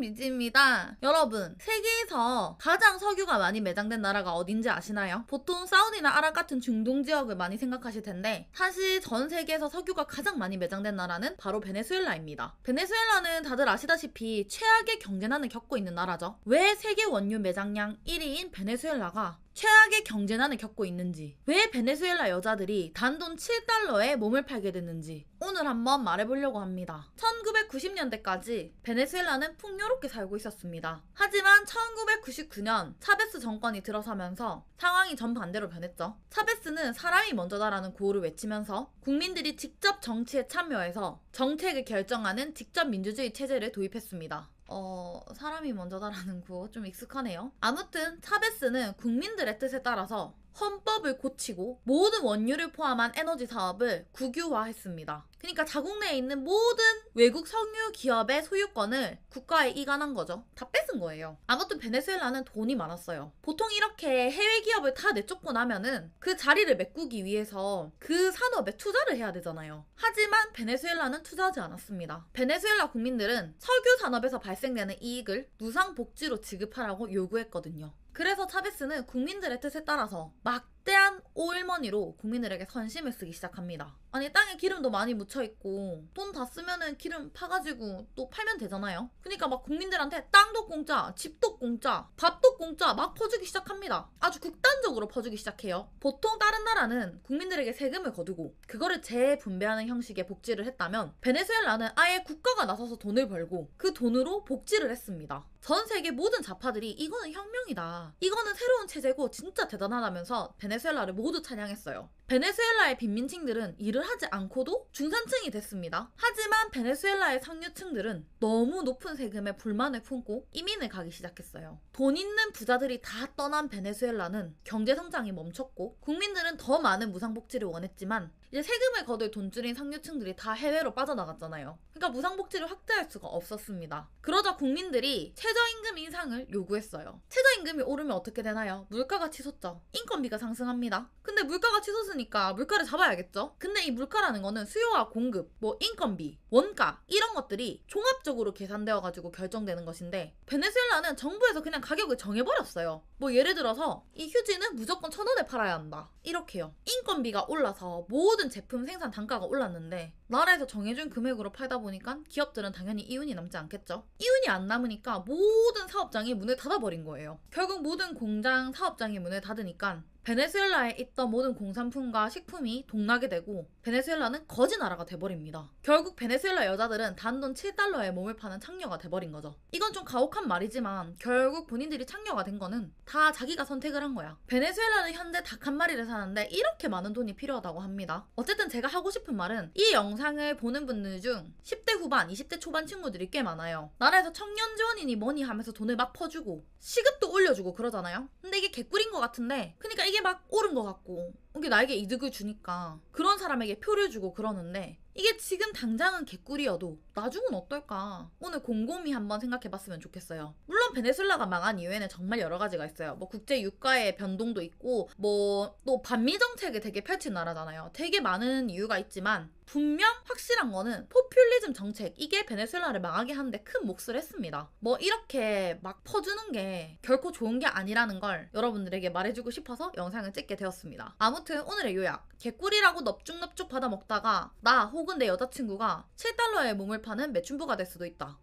미지입니다. 여러분, 세계에서 가장 석유가 많이 매장된 나라가 어딘지 아시나요? 보통 사우디나 아랍 같은 중동 지역을 많이 생각하실 텐데 사실 전 세계에서 석유가 가장 많이 매장된 나라는 바로 베네수엘라입니다. 베네수엘라는 다들 아시다시피 최악의 경제난을 겪고 있는 나라죠. 왜 세계 원유 매장량 1위인 베네수엘라가 최악의 경제난을 겪고 있는지, 왜 베네수엘라 여자들이 단돈 7달러에 몸을 팔게 됐는지 오늘 한번 말해보려고 합니다. 1990년대까지 베네수엘라는 풍요롭게 살고 있었습니다. 하지만 1999년 차베스 정권이 들어서면서 상황이 전반대로 변했죠. 차베스는 사람이 먼저다라는 구호를 외치면서 국민들이 직접 정치에 참여해서 정책을 결정하는 직접 민주주의 체제를 도입했습니다. 어, 사람이 먼저다라는 구호 좀 익숙하네요. 아무튼 차베스는 국민들의 뜻에 따라서 헌법을 고치고 모든 원유를 포함한 에너지 사업을 국유화했습니다. 그러니까 자국 내에 있는 모든 외국 석유 기업의 소유권을 국가에 이관한 거죠. 다 뺏은 거예요. 아무튼 베네수엘라는 돈이 많았어요. 보통 이렇게 해외 기업을 다 내쫓고 나면은 그 자리를 메꾸기 위해서 그 산업에 투자를 해야 되잖아요. 하지만 베네수엘라는 투자하지 않았습니다. 베네수엘라 국민들은 석유 산업에서 발생되는 이익을 무상 복지로 지급하라고 요구했거든요. 그래서 차베스는 국민들의 뜻에 따라서 막 대한 오일머니로 국민들에게 선심을 쓰기 시작합니다. 아니 땅에 기름도 많이 묻혀 있고 돈 다 쓰면은 기름 파가지고 또 팔면 되잖아요. 그러니까 막 국민들한테 땅도 공짜, 집도 공짜, 밥도 공짜 막 퍼주기 시작합니다. 아주 극단적으로 퍼주기 시작해요. 보통 다른 나라는 국민들에게 세금을 거두고 그거를 재분배하는 형식의 복지를 했다면 베네수엘라는 아예 국가가 나서서 돈을 벌고 그 돈으로 복지를 했습니다. 전 세계 모든 좌파들이 이거는 혁명이다. 이거는 새로운 체제고 진짜 대단하다면서 베 네수엘라를 모두 찬양했어요. 베네수엘라의 빈민층들은 일을 하지 않고도 중산층이 됐습니다. 하지만 베네수엘라의 상류층들은 너무 높은 세금에 불만을 품고 이민을 가기 시작했어요. 돈 있는 부자들이 다 떠난 베네수엘라는 경제 성장이 멈췄고 국민들은 더 많은 무상복지를 원했지만 이제 세금을 거둘 돈줄인 상류층들이 다 해외로 빠져나갔잖아요. 그러니까 무상복지를 확대할 수가 없었습니다. 그러자 국민들이 최저임금 인상을 요구했어요. 최저 임금이 오르면 어떻게 되나요? 물가가 치솟죠. 인건비가 상승합니다. 근데 물가가 치솟으니까 물가를 잡아야겠죠? 근데 이 물가라는 거는 수요와 공급, 뭐 인건비, 원가 이런 것들이 종합적으로 계산되어 가지고 결정되는 것인데 베네수엘라는 정부에서 그냥 가격을 정해버렸어요. 뭐 예를 들어서 이 휴지는 무조건 천 원에 팔아야 한다. 이렇게요. 인건비가 올라서 모든 제품 생산 단가가 올랐는데 나라에서 정해준 금액으로 팔다 보니까 기업들은 당연히 이윤이 남지 않겠죠. 이윤이 안 남으니까 모든 사업장이 문을 닫아버린 거예요. 결국 모든 공장 사업장이 문을 닫으니까 베네수엘라에 있던 모든 공산품과 식품이 동나게 되고 베네수엘라는 거지 나라가 돼버립니다. 결국 베네수엘라 여자들은 단돈 7달러에 몸을 파는 창녀가 돼버린 거죠. 이건 좀 가혹한 말이지만 결국 본인들이 창녀가 된 거는 다 자기가 선택을 한 거야. 베네수엘라는 현재 닭 한 마리를 사는데 이렇게 많은 돈이 필요하다고 합니다. 어쨌든 제가 하고 싶은 말은 이 영상을 보는 분들 중 10대 후반, 20대 초반 친구들이 꽤 많아요. 나라에서 청년 지원이니 뭐니 하면서 돈을 막 퍼주고 시급도 올려주고 그러잖아요. 근데 이게 개꿀인 것 같은데 그러니까 이게 막 옳은 것 같고 이게 나에게 이득을 주니까 그런 사람에게 표를 주고 그러는데 이게 지금 당장은 개꿀이어도 나중은 어떨까? 오늘 곰곰이 한번 생각해봤으면 좋겠어요. 물론 베네수엘라가 망한 이유에는 정말 여러 가지가 있어요. 뭐 국제 유가의 변동도 있고 뭐 또 반미 정책을 되게 펼친 나라잖아요. 되게 많은 이유가 있지만 분명 확실한 거는 포퓰리즘 정책 이게 베네수엘라를 망하게 하는데 큰 몫을 했습니다. 뭐 이렇게 막 퍼주는 게 결코 좋은 게 아니라는 걸 여러분들에게 말해주고 싶어서 영상을 찍게 되었습니다. 아무튼 오늘의 요약 개꿀이라고 넙죽넙죽 받아 먹다가 나 혹은 내 여자친구가 7달러에 몸을 파는 매춘부가 될 수도 있다.